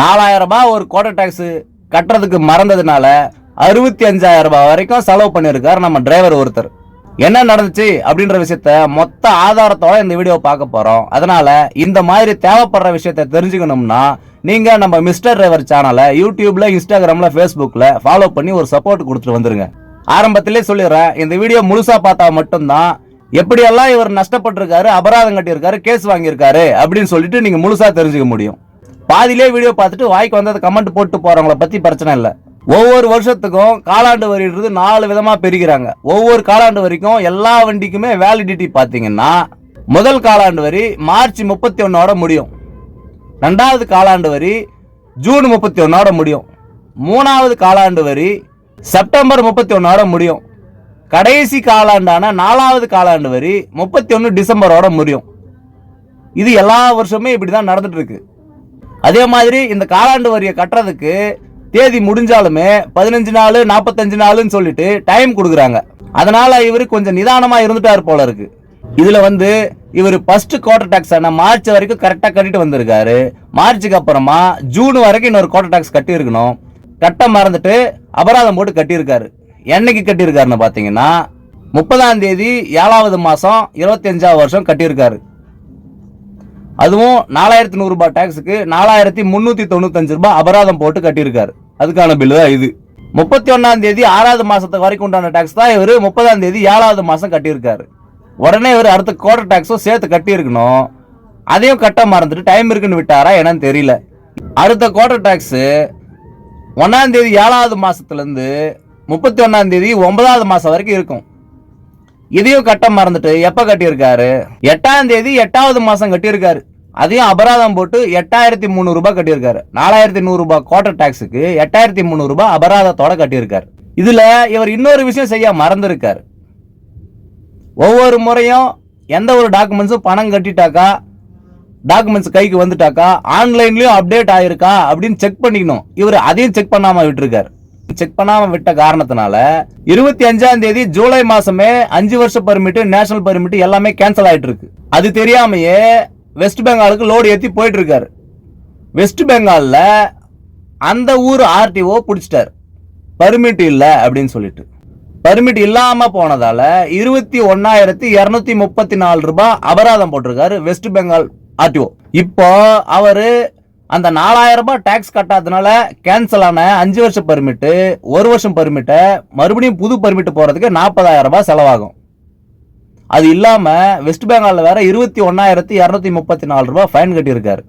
நாலாயிரம் ரூபாய் ஒரு கோட்டை டேக்ஸ் கட்டுறதுக்கு மறந்ததுனால அறுபத்தி அஞ்சாயிரம் ரூபாய் வரைக்கும் செலவு பண்ணியிருக்காரு நம்ம டிரைவர் ஒருத்தர். என்ன நடந்துச்சு அப்படின்ற விஷயத்த மொத்த ஆதாரத்தோட இந்த வீடியோ பார்க்க போறோம். அதனால இந்த மாதிரி தேவைப்படுற விஷயத்த தெரிஞ்சுக்கணும்னா நீங்க நம்ம மிஸ்டர் டிரைவர் சேனலை யூடியூப்ல இன்ஸ்டாகிராம்ல ஃபேஸ்புக்ல ஃபாலோ பண்ணி ஒரு சப்போர்ட் கொடுத்துட்டு வந்துருங்க. ஆரம்பத்திலே சொல்லிடுறேன் இந்த வீடியோ முழுசா பார்த்தா மட்டும்தான் எப்படியெல்லாம் இவர் நஷ்டப்பட்டிருக்காரு அபராதம் கட்டியிருக்காரு கேஸ் வாங்கியிருக்காரு அப்படின்னு சொல்லிட்டு நீங்க முழுசா தெரிஞ்சுக்க முடியும். பாதிலே வீடியோ பார்த்துட்டு வாய்க்கு வந்தது கமெண்ட் போட்டு போறவங்கள பத்தி பிரச்சனை இல்லை. ஒவ்வொரு வருஷத்துக்கும் காலாண்டு வரின்றது நாலு விதமாக பெருகிறாங்க ஒவ்வொரு காலாண்டு வரைக்கும் எல்லா வண்டிக்குமே வேலிடிட்டி பார்த்தீங்கன்னா முதல் காலாண்டு வரி மார்ச் முப்பத்தி ஒன்னோட முடியும். ரெண்டாவது காலாண்டு வரி ஜூன் முப்பத்தி ஒன்னோட முடியும். மூணாவது காலாண்டு வரி செப்டம்பர் முப்பத்தி ஒன்னோட முடியும். கடைசி காலாண்டான நாலாவது காலாண்டு வரி முப்பத்தி ஒன்று டிசம்பரோட முடியும். இது எல்லா வருஷமே இப்படி தான் நடந்துட்டு இருக்கு. அதே மாதிரி இந்த காலாண்டு வரியை கட்டுறதுக்கு தேதி முடிஞ்சாலுமே பதினஞ்சு நாள் நாற்பத்தஞ்சு நாளுன்னு சொல்லிட்டு டைம் கொடுக்குறாங்க. அதனால இவர் கொஞ்சம் நிதானமாக இருந்துட்டாரு போல இருக்கு. இதில் வந்து இவர் ஃபர்ஸ்ட் குவார்டர் டேக்ஸ் ஆன மார்ச் வரைக்கும் கரெக்டாக கட்டிட்டு வந்திருக்காரு. மார்ச்சுக்கு அப்புறமா ஜூன் வரைக்கும் இன்னொரு குவார்டர் டேக்ஸ் கட்டியிருக்கணும். கட்ட மறந்துட்டு அபராதம் போட்டு கட்டியிருக்காரு. என்னைக்கு கட்டியிருக்காருன்னு பார்த்தீங்கன்னா முப்பதாம் தேதி ஏழாவது மாதம் இருபத்தஞ்சாவது வருஷம் கட்டியிருக்காரு. அதுவும் நாலாயிரத்தி நூறுரூபா டேக்ஸுக்கு நாலாயிரத்தி முந்நூற்றி தொண்ணூத்தஞ்சு ரூபாய் அபராதம் போட்டு கட்டியிருக்காரு. அதுக்கான பில்லு தான் இது. முப்பத்தி ஒன்றாம் தேதி ஆறாவது மாதத்துக்கு வரைக்கும் உண்டான டேக்ஸ் தான் இவர். முப்பதாம் தேதி ஏழாவது மாதம் கட்டியிருக்காரு. உடனே இவர் அடுத்த குவார்டர் டேக்ஸும் சேர்த்து கட்டியிருக்கணும். அதையும் கட்ட மறந்துட்டு டைம் இருக்குன்னு விட்டாரா என்னன்னு தெரியல. அடுத்த குவார்டர் டேக்ஸு ஒன்றாம் தேதி ஏழாவது மாதத்துலேருந்து முப்பத்தி ஒன்றாம் தேதி ஒன்பதாவது மாதம் வரைக்கும் இருக்கும். இதையும் கட்ட மறந்துட்டு எப்ப கட்டியிருக்காரு? எட்டாம் தேதி எட்டாவது மாசம் கட்டியிருக்காரு. அதையும் அபராதம் போட்டு எட்டாயிரத்தி முந்நூறு ரூபாய் கட்டியிருக்காரு. நாலாயிரத்தி நூறு ரூபாய் குவார்டர் டாக்ஸுக்கு எட்டாயிரத்தி முந்நூறு ரூபாய் அபராதத்தோட கட்டியிருக்காரு. இதுல இவர் இன்னொரு விஷயம் செய்ய மறந்திருக்காரு. ஒவ்வொரு முறையும் எந்த ஒரு டாக்குமெண்ட்ஸும் பணம் கட்டிட்டாக்கா டாக்குமெண்ட்ஸ் கைக்கு வந்துட்டாக்கா ஆன்லைன்லயும் அப்டேட் ஆயிருக்கா அப்படின்னு செக் பண்ணிக்கணும். இவர் அதையும் செக் பண்ணாம விட்டுருக்காரு. செக் பண்ணாம விட்ட காரணத்தினால இருபத்தி அஞ்சாம் தேதி ஜூலை மாசமே அஞ்சு வருஷ பர்மிட் நேஷனல் பர்மிட் எல்லாமே கேன்சல் ஆயிட்டு இருக்கு அது தெரியாமையே வெஸ்ட் பெங்காலுக்கு லோடு ஏத்தி போயிட்டு இருக்காரு வெஸ்ட் பெங்கால்ல அந்த ஊர் ஆர்டிஓ பிடிச்சிட்டாரு. பர்மிட் இல்ல அப்படின்னு சொல்லிட்டு. பர்மிட் இல்லாம போனதால இருபத்தி ஒன்னாயிரத்தி இருநூத்தி முப்பத்தி நாலு ரூபாய் அபராதம் போட்டிருக்காரு வெஸ்ட் பெங்கால் ஆர்டிஓ இப்போ அவரு அந்த நாலாயிரம் ரூபாய் டேக்ஸ் கட்டாதனால கேன்சல் ஆன அஞ்சு வருஷம் பர்மிட்டு ஒரு வருஷம் பர்மிட்டை மறுபடியும் புது பர்மிட் போகிறதுக்கு நாற்பதாயிரம் ரூபாய் செலவாகும். அது இல்லாமல் வெஸ்ட் பெங்காலில் வேற இருபத்தி ஒன்றாயிரத்தி இரநூத்தி முப்பத்தி நாலு ரூபாய் ஃபைன் கட்டியிருக்காரு.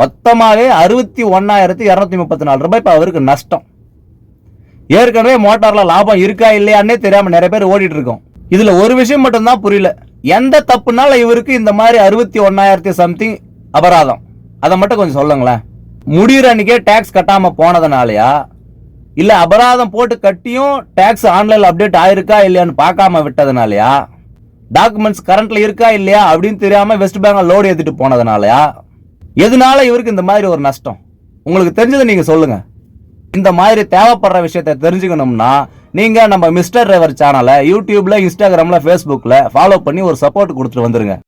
மொத்தமாகவே அறுபத்தி ஒன்றாயிரத்தி இரநூத்தி முப்பத்தி நாலு ரூபாய் இப்போ அவருக்கு நஷ்டம். ஏற்கனவே மோட்டாரில் லாபம் இருக்கா இல்லையான்னே தெரியாமல் நிறைய பேர் ஓடிட்டு இருக்கோம். இதில் ஒரு விஷயம் மட்டும்தான் புரியல. எந்த தப்புனால இவருக்கு இந்த மாதிரி அறுபத்தி ஒன்றாயிரத்தி சம்திங் அபராதம். அதை மட்டும் கொஞ்சம் சொல்லுங்களேன். முடிகிற அன்னைக்கே டேக்ஸ் கட்டாமல் போனதுனாலயா? இல்லை அபராதம் போட்டு கட்டியும் டேக்ஸ் ஆன்லைனில் அப்டேட் ஆயிருக்கா இல்லையான்னு பார்க்காம விட்டதுனாலயா? டாக்குமெண்ட்ஸ் கரண்ட்ல இருக்கா இல்லையா அப்படின்னு தெரியாம வெஸ்ட் பெங்கால் லோடு ஏற்றிட்டு போனதுனாலயா? எதனால இவருக்கு இந்த மாதிரி ஒரு நஷ்டம்? உங்களுக்கு தெரிஞ்சதை நீங்க சொல்லுங்க. இந்த மாதிரி தேவைப்படுற விஷயத்த தெரிஞ்சுக்கணும்னா நீங்க நம்ம மிஸ்டர் டிரைவர் சேனலை யூடியூப்ல இன்ஸ்டாகிராம்ல ஃபேஸ்புக்ல ஃபாலோ பண்ணி ஒரு சப்போர்ட் கொடுத்துட்டு வந்துருங்க.